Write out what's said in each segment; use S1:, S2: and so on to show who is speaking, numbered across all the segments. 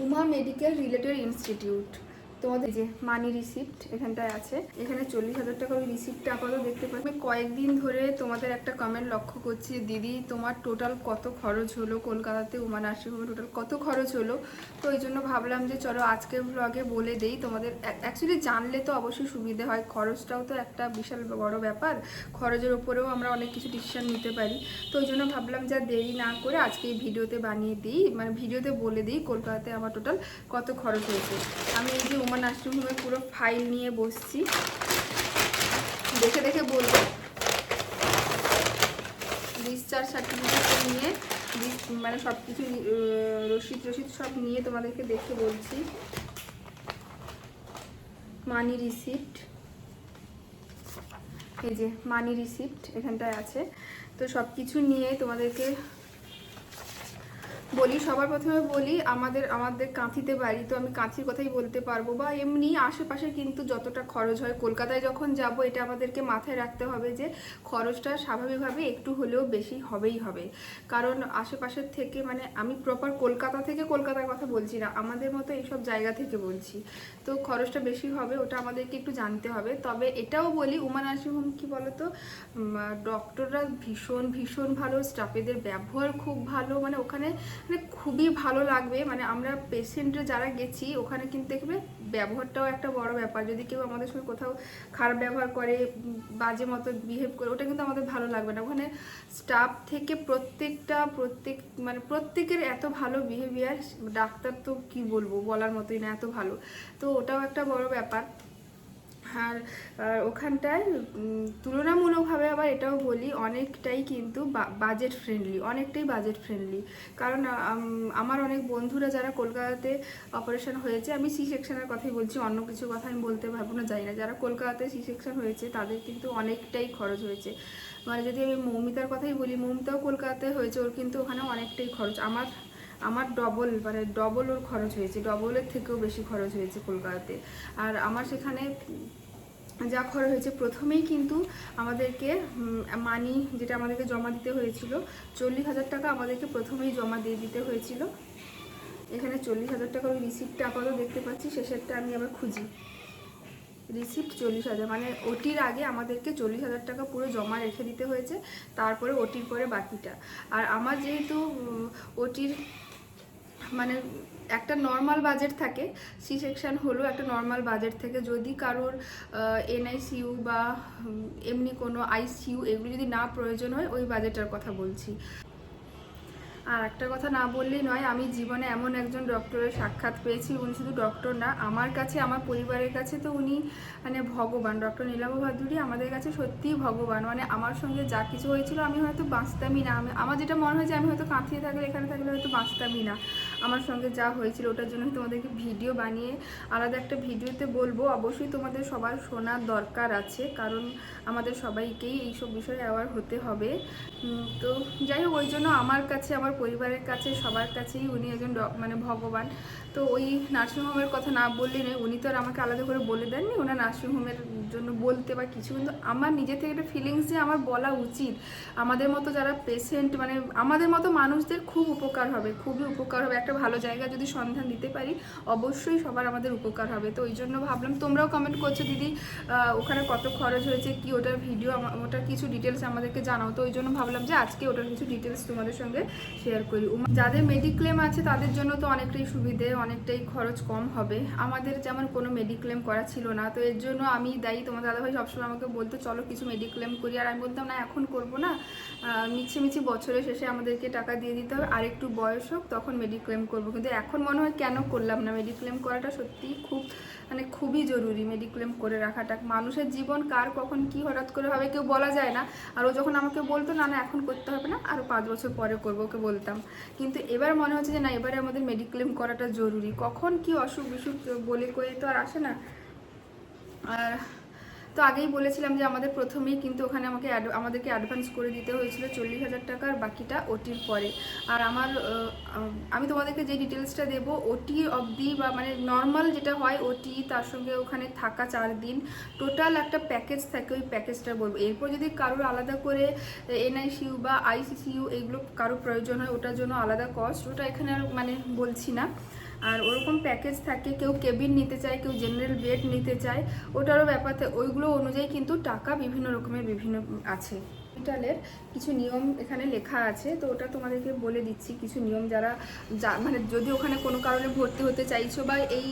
S1: Uma medical related institute. তোমাদের যে মানি receipt এখানটায় আছে। এখানে চল্লিশ হাজার টাকা ওই রিসিপ্টটা আপাতত দেখতে পাচ্ছি। আমি কয়েকদিন ধরে তোমাদের একটা কমেন্ট লক্ষ্য করছি, দিদি, তোমার টোটাল কত খরচ হলো কলকাতাতে উমা নার্সিংহোমে টোটাল কত খরচ হলো? তো ওই জন্য ভাবলাম যে চলো আজকের ব্লগে বলে দেই তোমাদের। অ্যাকচুয়ালি জানলে তো অবশ্যই সুবিধে হয়, খরচটাও তো একটা বিশাল বড় ব্যাপার। খরচের উপরেও আমরা অনেক কিছু ডিসিশান নিতে পারি। তো ওই জন্য ভাবলাম যা দেরি না করে আজকে এই ভিডিওতে বানিয়ে দিই মানে ভিডিওতে বলে দিই কলকাতাতে আমার টোটাল কত খরচ হয়েছে। আমি এই যে উমা নার্সিংহোমে পুরো ফাইল নিয়ে বসছি। দেখে দেখে বলব। ডিসচার্জ সার্টিফিকেট নিয়ে মানে সব কিছু রসিদ রসিদ সব নিয়ে তোমাদেরকে দেখে বলছি। মানি রিসিপ্ট এই যে মানি রিসিপ্ট এখানটায় আছে। তো সব কিছু নিয়ে তোমাদেরকে বলি, সবার প্রথমে বলি, আমাদের আমাদের কাঁথিতে বাড়ি, তো আমি কাঁথির কথাই বলতে পারব। বা এমনি আশেপাশে কিন্তু যতটা খরচ হয়, কলকাতায় যখন যাব, এটা আমাদেরকে মাথায় রাখতে হবে যে, খরচটা স্বাভাবিকভাবে একটু হলেও বেশি হবেই হবে। কারণ আশেপাশের থেকে মানে আমি প্রপার কলকাতা থেকে কলকাতার কথা বলছি না, আমাদের মতো এইসব জায়গা থেকে বলছি। তো খরচটা বেশি হবে, ওটা আমাদেরকে একটু জানতে হবে। তবে এটাও বলি উমা নার্সিংহোম কি বলতো? ডক্টররা ভীষণ ভীষণ ভালো স্টাফেদের ব্যবহার খুব ভালো মানে ওখানে মানে খুবই ভালো লাগবে। মানে আমরা পেশেন্টরা যারা গেছি, ওখানে কিন্তু দেখবে ব্যবহারটাও একটা বড় ব্যাপার। যদি কেউ আমাদের সঙ্গে কোথাও খারাপ ব্যবহার করে, বাজে মতো বিহেভ করে, ওটা কিন্তু আমাদের ভালো লাগবে না। ওখানে স্টাফ থেকে প্রত্যেকটা, প্রত্যেক মানে প্রত্যেকের এত ভালো বিহেভিয়ার ডাক্তার তো কি বলব, বলার মতোই না, এত ভালো। তো ওটাও একটা বড় ব্যাপার। আর ওখানটায় তুলনামূলকভাবে আবার এটাও বলি, অনেকটাই কিন্তু বাজেট ফ্রেন্ডলি অনেকটাই বাজেট ফ্রেন্ডলি কারণ আমার অনেক বন্ধুরা যারা কলকাতাতে অপারেশন হয়েছে, আমি সি সেকশনের কথাই বলছি, অন্য কিছু কথা আমি বলতে পারব না যাই না। যারা কলকাতাতে সি সেকশন হয়েছে, তাদের কিন্তু অনেকটাই খরচ হয়েছে। মানে যদি আমি মৌমিতার কথাই বলি, মৌমিতাও কলকাতাতে হয়েছে, ওর কিন্তু ওখানে অনেকটাই খরচ। আমার আমার ডবল মানে ডবল ওর খরচ হয়েছে ডবলের থেকেও বেশি খরচ হয়েছে কলকাতাতে। আর আমার সেখানে যা খরচ হয়েছে। প্রথমেই কিন্তু আমাদেরকে মানি যেটা আমাদেরকে জমা দিতে হয়েছিল, চল্লিশ হাজার টাকা আমাদেরকে প্রথমেই জমা দিয়ে দিতে হয়েছিল। এখানে চল্লিশ হাজার টাকা ওই রিসিপ্টটা আপাতত দেখতে পাচ্ছি, শেষেরটা আমি আবার খুঁজি। রিসিপ্ট চল্লিশ হাজার মানে ওটির আগে আমাদেরকে চল্লিশ হাজার টাকা পুরো জমা রেখে দিতে হয়েছে, তারপরে ওটির পরে বাকিটা। আর আমার যেহেতু ওটির মানে একটা নর্মাল বাজেট থাকে সি সেকশন হলো একটা নর্মাল বাজেট থেকে। যদি কারোর এনআইসিইউ বা এমনি কোনো আইসিইউ এগুলো যদি না প্রয়োজন হয়, ওই বাজেটের কথা বলছি। আর একটা কথা না বললেই নয়, আমি জীবনে এমন একজন ডক্টরের সাক্ষাৎ পেয়েছি, উনি শুধু ডক্টর না, আমার কাছে, আমার পরিবারের কাছে তো উনি মানে ভগবান। ডক্টর নীলাভ ভাদুরী আমাদের কাছে সত্যিই ভগবান। মানে আমার সঙ্গে যা কিছু হয়েছিল, আমি হয়তো বাঁচতামই না। আমি, আমার যেটা মনে হয় যে আমি হয়তো কাঁথিয়ে থাকলে, এখানে থাকলে হয়তো বাঁচতামই না। আমার সঙ্গে যা হয়েছিল ওটার জন্য তোমাদেরকে ভিডিও বানিয়ে আলাদা একটা ভিডিওতে বলব। অবশ্যই তোমাদের সবার শোনার দরকার আছে, কারণ আমাদের সবাইকেই এইসব বিষয়ে অ্যাওয়ার হতে হবে। তো যাই হোক, ওই জন্য আমার কাছে, আমার পরিবারের কাছে, সবার কাছেই উনি একজন মানে ভগবান। তো ওই নার্সিংহোমের কথা না বললে নয়, উনি তো আর আমাকে আলাদা করে বলে দেননি, ওনার নার্সিংহোমের জন্য বলতে বা কিছু। কিন্তু আমার নিজে থেকে একটা ফিলিংস যে আমার বলা উচিত। আমাদের মতো যারা পেশেন্ট মানে আমাদের মতো মানুষদের খুব উপকার হবে, খুবই উপকার হবে। একটা ভালো জায়গা যদি সন্ধান দিতে পারি, অবশ্যই সবার আমাদের উপকার হবে। তো ওই জন্য ভাবলাম তোমরাও কমেন্ট করছ, দিদি ওখানে কত খরচ হয়েছে? কি ওটার ভিডিও ওটার কিছু ডিটেলস আমাদেরকে জানাও। তো ওই জন্য ভাবলাম যে আজকে ওটার কিছু ডিটেলস তোমাদের সঙ্গে শেয়ার করি। যাদের মেডিক্লেম আছে, তাদের জন্য তো অনেকটাই সুবিধে, অনেকটাই খরচ কম হবে। আমাদের যেমন কোনো মেডিক্লেম করা ছিল না। তো এর জন্য আমি দায়ী। তোমার দাদাভাই সবসময় আমাকে বলতো, চলো কিছু মেডিক্লেম করি। আর আমি বলতাম, না, এখন করব না। মিছি মিছি বছরের শেষে আমাদেরকে টাকা দিয়ে দিতে হবে। আর একটু বয়স হোক, তখন মেডিক্লেম করব। কিন্তু এখন মনে হয় কেন করলাম না? মেডিক্লেম করাটা সত্যিই খুব মানে খুবই জরুরি মেডিক্লেম করে রাখাটা। মানুষের জীবন কার, কখন কি, হঠাৎ করে হবে কেউ বলা যায় না। আর ও যখন আমাকে বলতো, না না, এখন করতে হবে না আরও পাঁচ বছর পরে করব, ওকে বলতাম। কিন্তু এবার মনে হচ্ছে যে, না, এবারে আমাদের মেডিক্লেম করাটা জরুরি। কখন কি অসুখ বিসুখ বলে কয়ে তো আর আসে না। আর তো আগেই বলেছিলাম যে আমাদের প্রথমেই কিন্তু ওখানে আমাকে আমাদেরকে অ্যাডভান্স করে দিতে হয়েছিল চল্লিশ হাজার টাকা আর বাকিটা ওটির পরে। আর আমার আমি তোমাদেরকে যে ডিটেলসটা দেবো, ওটি অবধি বা মানে নর্মাল যেটা হয়, ওটি তার সঙ্গে ওখানে থাকা চার দিন। টোটাল একটা প্যাকেজ থাকে, ওই প্যাকেজটা বলব। এরপর যদি কারোর আলাদা করে এনআইসিইউ বা আইসিসিইউ এগুলো কারোর প্রয়োজন হয়, ওটার জন্য আলাদা কস্ট ওটা এখানে আর মানে বলছি না। আর ওরকম প্যাকেজ থাকে, কেউ কেবিন নিতে চায়, কেউ জেনারেল বেড নিতে চায়, ওটারও ব্যাপার ওইগুলো অনুযায়ী কিন্তু টাকা বিভিন্ন রকমের বিভিন্ন, আছে। হসপিটালের কিছু নিয়ম এখানে লেখা আছে। তো ওটা তোমাদেরকে বলে দিচ্ছি, কিছু নিয়ম যারা যা মানে যদি ওখানে কোনো কারণে ভর্তি হতে চাইছো বা এই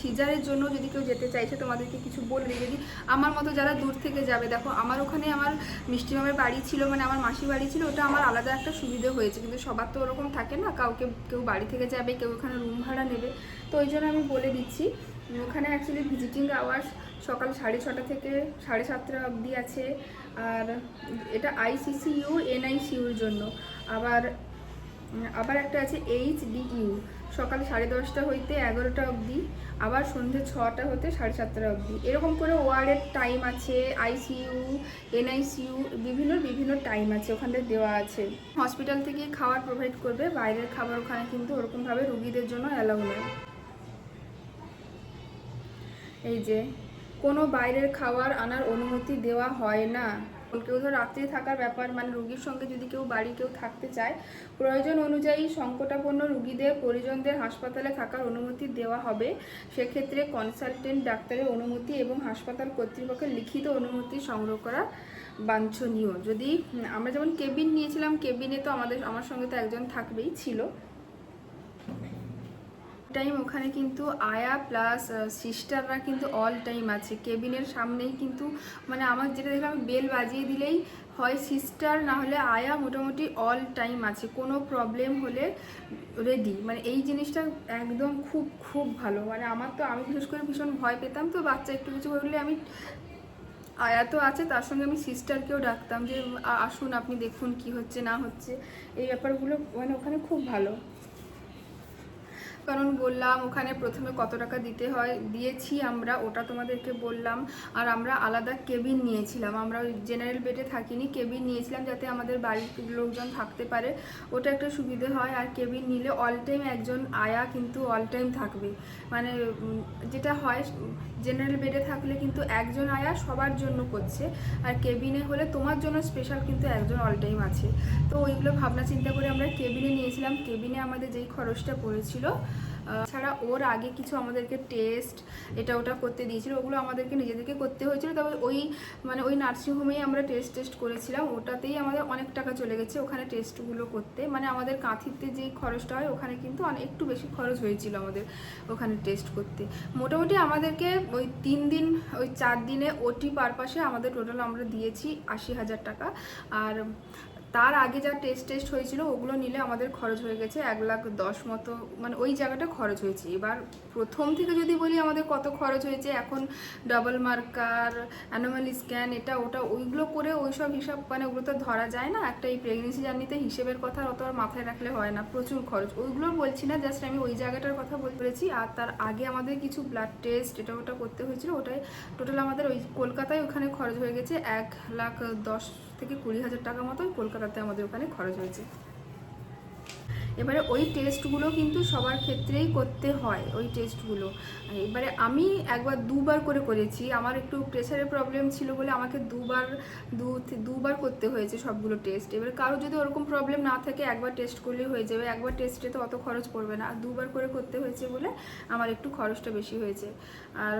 S1: সিজারের জন্য যদি কেউ যেতে চাইছে, তোমাদেরকে কিছু বলে দিই। যদি আমার মতো যারা দূর থেকে যাবে, দেখো আমার ওখানে আমার মিষ্টি মামের বাড়ি ছিল মানে আমার মাসি বাড়ি ছিল, ওটা আমার আলাদা একটা সুবিধে হয়েছে। কিন্তু সবার তো ওরকম থাকে না, কাউকে, কেউ বাড়ি থেকে যাবে, কেউ ওখানে রুম ভাড়া নেবে। তো ওই জন্য আমি বলে দিচ্ছি, ওখানে অ্যাকচুয়ালি ভিজিটিং আওয়ার্স সকাল সাড়ে ছটা থেকে সাড়ে সাতটা অবধি আছে। আর এটা আইসিসিইউ এনআইসিউর জন্য। আবার আবার একটা আছে এইচ ডিইউ সকাল সাড়ে দশটা হইতে এগারোটা অবধি, আবার সন্ধ্যে ছটা হতে সাড়ে সাতটা অবধি। এরকম করে ওয়ার্ডের টাইম আছে আইসিইউ এনআইসিইউ বিভিন্ন বিভিন্ন টাইম আছে ওখানে দেওয়া আছে। হসপিটাল থেকে খাবার প্রোভাইড করবে, বাইরের খাবার ওখানে কিন্তু ওরকমভাবে রুগীদের জন্য অ্যালাউ নয় এই যে কোনো বাইরের খাওয়ার আনার অনুমতি দেওয়া হয় না। কেউ তো রাত্রে থাকার ব্যাপার মানে রুগীর সঙ্গে যদি কেউ বাড়ি কেউ থাকতে চায়, প্রয়োজন অনুযায়ী সংকটাপন্ন রুগীদের পরিজনদের হাসপাতালে থাকার অনুমতি দেওয়া হবে। সেক্ষেত্রে কনসালটেন্ট ডাক্তারের অনুমতি এবং হাসপাতাল কর্তৃপক্ষের লিখিত অনুমতি সংগ্রহ করা বাঞ্ছনীয়। যদি আমরা যেমন কেবিন নিয়েছিলাম, কেবিনে তো আমাদের, আমার সঙ্গে তো একজন থাকবেই, ছিল। টাইম ওখানে কিন্তু আয়া প্লাস সিস্টাররা কিন্তু অল টাইম আছে। কেবিনের সামনেই কিন্তু মানে আমার যেটা দেখলাম বেল বাজিয়ে দিলেই হয় সিস্টার, না হলে আয়া মোটামুটি অল টাইম আছে। কোনো প্রবলেম হলে রেডি মানে এই জিনিসটা একদম খুব খুব ভালো। মানে আমার তো, আমি বিশেষ করে ভীষণ ভয় পেতাম তো, বাচ্চা একটু কিছু হলে আমি আয়া তো আছে, তার সঙ্গে আমি সিস্টারকেও ডাকতাম যে আসুন, আপনি দেখুন কি হচ্ছে, না হচ্ছে। এই ব্যাপারগুলো মানে ওখানে খুব ভালো। কারণ বললাম, ওখানে প্রথমে কত টাকা দিতে হয়, দিয়েছি আমরা, ওটা তোমাদেরকে বললাম। আর আমরা আলাদা কেবিন নিয়েছিলাম। আমরা ওই জেনারেল বেডে থাকিনি, কেবিন নিয়েছিলাম যাতে আমাদের বাড়ির লোকজন থাকতে পারে। ওটা একটা সুবিধে হয়। আর কেবিন নিলে অল টাইম একজন আয়া কিন্তু অল টাইম থাকবে। মানে যেটা হয় জেনারেল বেডে থাকলে কিন্তু একজন আয়া সবার জন্য করছে। আর কেবিনে হলে তোমার জন্য স্পেশাল কিন্তু একজন অল টাইম আছে। তো ওইগুলো ভাবনা চিন্তা করে আমরা কেবিনে নিয়েছিলাম। কেবিনে আমাদের যেই খরচটা পড়েছিল ছাড়া ওর আগে কিছু আমাদেরকে টেস্ট এটা ওটা করতে দিয়েছিল, ওগুলো আমাদেরকে নিজেদেরকে করতে হয়েছিল। তবে ওই মানে ওই নার্সিংহোমেই আমরা টেস্ট টেস্ট করেছিলাম, ওটাতেই আমাদের অনেক টাকা চলে গেছে ওখানে টেস্টগুলো করতে। মানে আমাদের কাঁথিতে যেই খরচটা হয়, ওখানে কিন্তু অনেক একটু বেশি খরচ হয়েছিল আমাদের ওখানে টেস্ট করতে। মোটামুটি আমাদেরকে ওই তিন দিন, ওই চার দিনে ওটি পারপাসে আমাদের টোটাল আমরা দিয়েছি আশি হাজার টাকা। আর তার আগে যা টেস্ট টেস্ট হয়েছিল, ওগুলো নিলে আমাদের খরচ হয়ে গেছে এক লাখ দশ মতো মানে ওই জায়গাটা খরচ হয়েছে। এবার প্রথম থেকে যদি বলি আমাদের কত খরচ হয়েছে, এখন ডাবল মার্কার অ্যানোমালি স্ক্যান এটা, ওটা, ওইগুলো করে ওইসব হিসাব মানে ওগুলো তো ধরা যায় না। একটা এই প্রেগনেন্সি জার্নিতে হিসেবের কথা অত আর মাথায় রাখলে হয় না, প্রচুর খরচ। ওইগুলো বলছি না জাস্ট আমি ওই জায়গাটার কথা বলেছি। আর তার আগে আমাদের কিছু ব্লাড টেস্ট এটা ওটা করতে হয়েছিল, ওটাই টোটাল আমাদের ওই কলকাতায় ওখানে খরচ হয়ে গেছে এক লাখ দশ থেকে কুড়ি হাজার টাকা মতো কলকাতাতে আমাদের ওখানে খরচ হয়েছে। এবারে ওই টেস্টগুলো কিন্তু সবার ক্ষেত্রেই করতে হয়, ওই টেস্টগুলো এবারে আমি একবার দুবার করে করেছি, আমার একটু প্রেশারের প্রবলেম ছিল বলে আমাকে দুবার, দু, দুবার করতে হয়েছে সবগুলো টেস্ট এবার কারও যদি ওরকম প্রবলেম না থাকে, একবার টেস্ট করলেই হয়ে যাবে। একবার টেস্টে তো অত খরচ পড়বে না, আর দুবার করে করতে হয়েছে বলে আমার একটু খরচটা বেশি হয়েছে। আর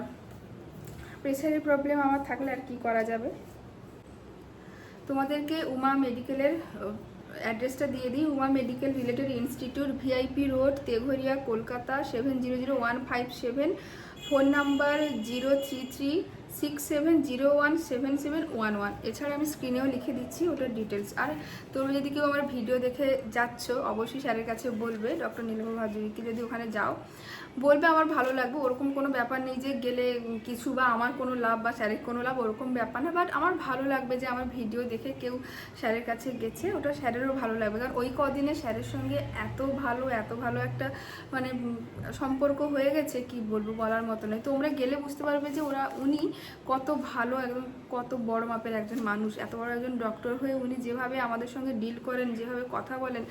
S1: প্রেশারের প্রবলেম আমার থাকলে আর কি করা যাবে? তোমাদেরকে উমা মেডিকেলের অ্যাড্রেসটা দিয়ে দিই। Uma medical related institute, VIP road, Teghoria, Kolkata seven zero zero one five seven phone number zero three three six seven zero one seven seven one one এছাড়া আমি স্ক্রিনেও লিখে দিচ্ছি ওটার ডিটেলস আর তোমরা যদি কেউ আমার ভিডিও দেখে যাচ্ছ, অবশ্যই স্যারের কাছে বলবে ডক্টর নীলম হাজরিকে যদি ওখানে যাও। বলবে আমার ভালো লাগবে, ওরকম কোনো ব্যাপার নেই যে গেলে কিছু বা আমার কোনো লাভ বা স্যারের কোনো লাভ, ওরকম ব্যাপার না। বাট আমার ভালো লাগবে যে আমার ভিডিও দেখে কেউ স্যারের কাছে গেছে, ওটা স্যারেরও ভালো লাগবে। কারণ ওই কদিনে স্যারের সঙ্গে এত ভালো এত ভালো একটা মানে সম্পর্ক হয়ে গেছে, কি বলব বলার মতো নয়। তোমরা গেলে বুঝতে পারবে যে ওরা, উনি কত ভালো একদম, কত বড় মাপের একজন মানুষ, এত বড় একজন ডক্টর হয়ে উনি যেভাবে আমাদের সঙ্গে ডিল করেন, যেভাবে কথা বলেন।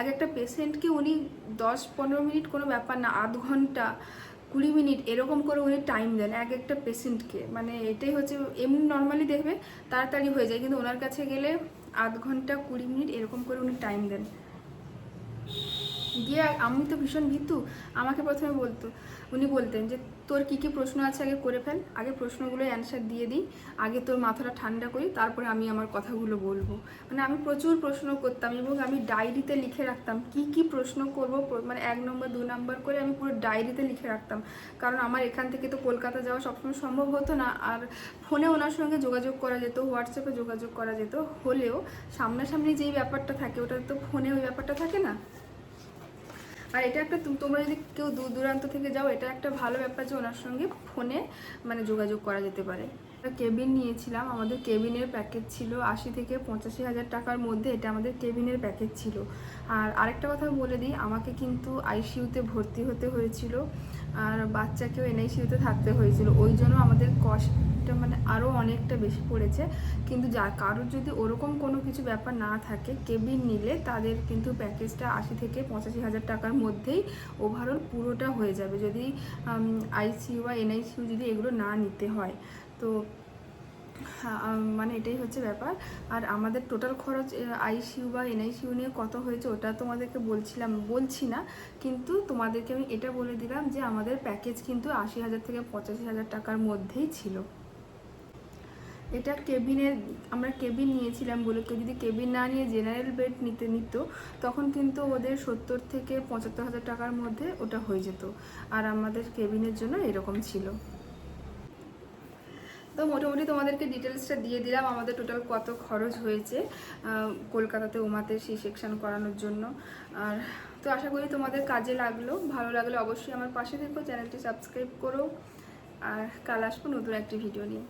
S1: এক একটা পেশেন্টকে উনি দশ পনেরো মিনিট কোনো ব্যাপার না, আধ ঘণ্টা, কুড়ি মিনিট এরকম করে উনি টাইম দেন এক একটা পেশেন্টকে মানে এটাই হচ্ছে, এমনি নর্মালি দেখবে তাড়াতাড়ি হয়ে যায়, কিন্তু ওনার কাছে গেলে আধ ঘণ্টা, কুড়ি মিনিট এরকম করে উনি টাইম দেন। গিয়ে আমি তো ভীষণ ভীতু, আমাকে প্রথমে বলতো, উনি বলতেন যে, তোর কী কী প্রশ্ন আছে আগে করে ফেল, আগে প্রশ্নগুলো অ্যান্সার দিয়ে দিই, আগে তোর মাথাটা ঠান্ডা করি, তারপরে আমি আমার কথাগুলো বলব। মানে আমি প্রচুর প্রশ্ন করতাম এবং আমি ডায়েরিতে লিখে রাখতাম, কি কি প্রশ্ন করব মানে এক নম্বর, দু নম্বর করে আমি পুরো ডায়েরিতে লিখে রাখতাম। কারণ আমার এখান থেকে তো কলকাতা যাওয়া সবসময় সম্ভব হতো না, আর ফোনে ওনার সঙ্গে যোগাযোগ করা যেত, হোয়াটসঅ্যাপে যোগাযোগ করা যেত, হলেও সামনাসামনি যেই ব্যাপারটা থাকে ওটা তো ফোনে ওই ব্যাপারটা থাকে না? আর এটা একটা তুম- তোমরা যদি কেউ দূর দূরান্ত থেকে যাও, এটা একটা ভালো ব্যাপার যে ওনার সঙ্গে ফোনে মানে যোগাযোগ করা যেতে পারে। কেবিন নিয়েছিলাম, আমাদের কেবিনের প্যাকেজ ছিল আশি থেকে পঁচাশি হাজার টাকার মধ্যে এটা আমাদের কেবিনের প্যাকেজ ছিল। আর আরেকটা কথা বলে দিই, আমাকে কিন্তু আইসিইউতে ভর্তি হতে হয়েছিল, আর বাচ্চাকেও এনআইসিইউতে থাকতে হয়েছিল। ওই জন্য আমাদের কস্টটা মানে আরও অনেকটা বেশি পড়েছে। কিন্তু যা কারোর যদি ওরকম কোনো কিছু ব্যাপার না থাকে কেবিন নিলে তাদের কিন্তু প্যাকেজটা আশি থেকে পঁচাশি হাজার টাকার মধ্যেই ওভারঅল পুরোটা হয়ে যাবে। যদি আইসিইউ বা এনআইসিইউ যদি এগুলো না নিতে হয়। তো হ্যাঁ, মানে এটাই হচ্ছে ব্যাপার। আর আমাদের টোটাল খরচ আইসিইউ বা এনআইসিউ নিয়ে কত হয়েছে ওটা তোমাদেরকে বলছিলাম বলছি না। কিন্তু তোমাদেরকে আমি এটা বলে দিলাম যে আমাদের প্যাকেজ কিন্তু আশি হাজার থেকে পঁচাশি হাজার টাকার মধ্যেই ছিল। এটা কেবিনের, আমরা কেবিন নিয়েছিলাম বলে কেউ যদি কেবিন না নিয়ে জেনারেল বেড নিতে নিত, তখন কিন্তু ওদের সত্তর থেকে পঁচাত্তর হাজার টাকার মধ্যে ওটা হয়ে যেত। আর আমাদের কেবিনের জন্য এরকম ছিল। তো মোটামুটি তোমাদেরকে ডিটেলসটা দিয়ে দিলাম, আমাদের টোটাল কত খরচ হয়েছে কলকাতাতে ওমাতে সেই সেকশন করানোর জন্য। আর তো আশা করি তোমাদের কাজে লাগল, ভালো লাগলে অবশ্যই আমার পাশে থেকো, চ্যানেলটি সাবস্ক্রাইব করো, আর কাল আসব নতুন একটি ভিডিও নিয়ে।